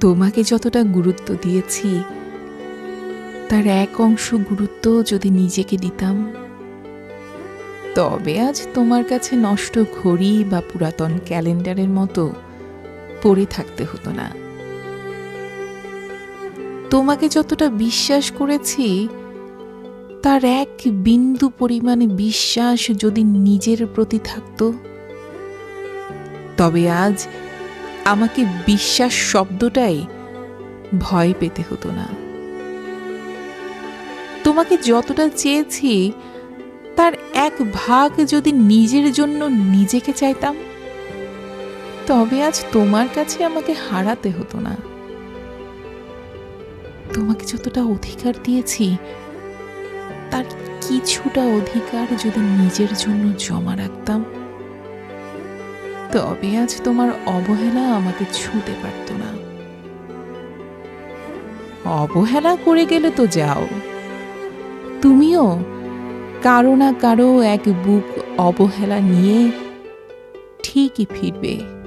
তোমাকে যতটা গুরুত্ব দিয়েছি, তার এক অংশ গুরুত্ব যদি নিজেকে দিতাম, তবে আজ তোমার কাছে নষ্ট ঘড়ি বা পুরাতন ক্যালেন্ডারের মতো পড়ে থাকতে হতো না। তোমাকে যতটা বিশ্বাস করেছি, তার এক বিন্দু পরিমাণে বিশ্বাস যদি নিজের প্রতি থাকতো, তবে আজ আমাকে বিশ্বাস শব্দটাই ভয় পেতে হতো না। তোমাকে যতটা চেয়েছি, তার এক ভাগ যদি নিজের জন্য নিজেকে চাইতাম, তবে আজ তোমার কাছে আমাকে হারাতে হতো না। তোমাকে যতটা অধিকার দিয়েছি, তার কিছুটা অধিকার যদি নিজের জন্য জমা রাখতাম তবে আজ তোমার অবহেলা আমাকে ছুঁতে পারত না। অবহেলা করে গেলে তো যাও। তুমিও কারও না কারও এক বুক অবহেলা নিয়ে ঠিকই ফিরবে।